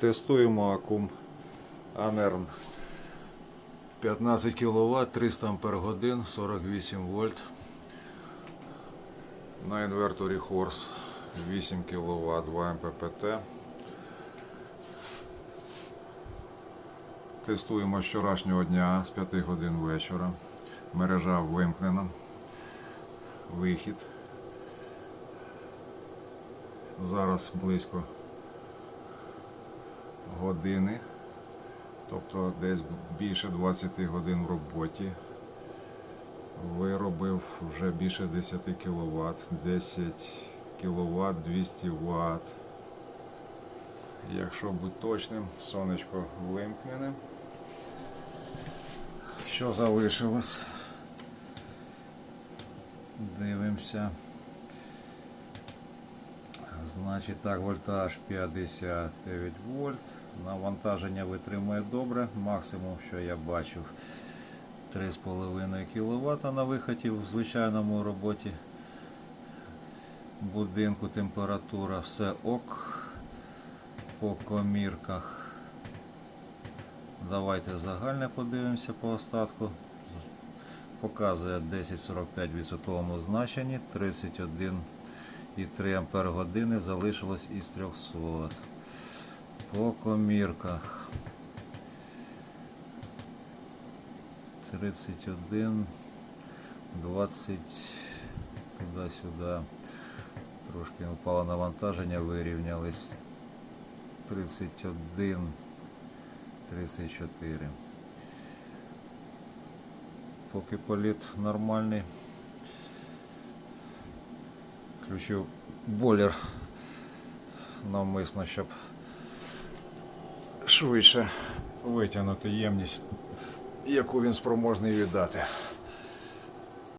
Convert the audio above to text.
Тестуємо акум Анерн 15 кВт, 300 Ампер годин, 48 вольт. На інверторі Хорс 8 кВт, 2 МППТ. Тестуємо з вчорашнього дня з 5 годин вечора. Мережа вимкнена. Вихід. Зараз близько години, тобто десь більше 20 годин в роботі. Виробив вже більше 10 кВт, 10 кВт, 200 Вт. Якщо бути точним, сонечко вимкнене. Що залишилось? Дивимося. Значить так, вольтаж 59 вольт. Навантаження витримує добре. Максимум, що я бачив, 3,5 кВт на виході в звичайному роботі будинку. Температура все ок по комірках. Давайте загальне подивимося по остатку. Показує 10,45 в відсотковому значенні, 31,3 ампер години залишилось із 300. По комірках 31, 20 туди-сюди. Трошки упало навантаження, вирівнялись 31, 34. Поки політ нормальний. Включив бойлер навмисно, щоб швидше витягнути ємність, яку він спроможний віддати.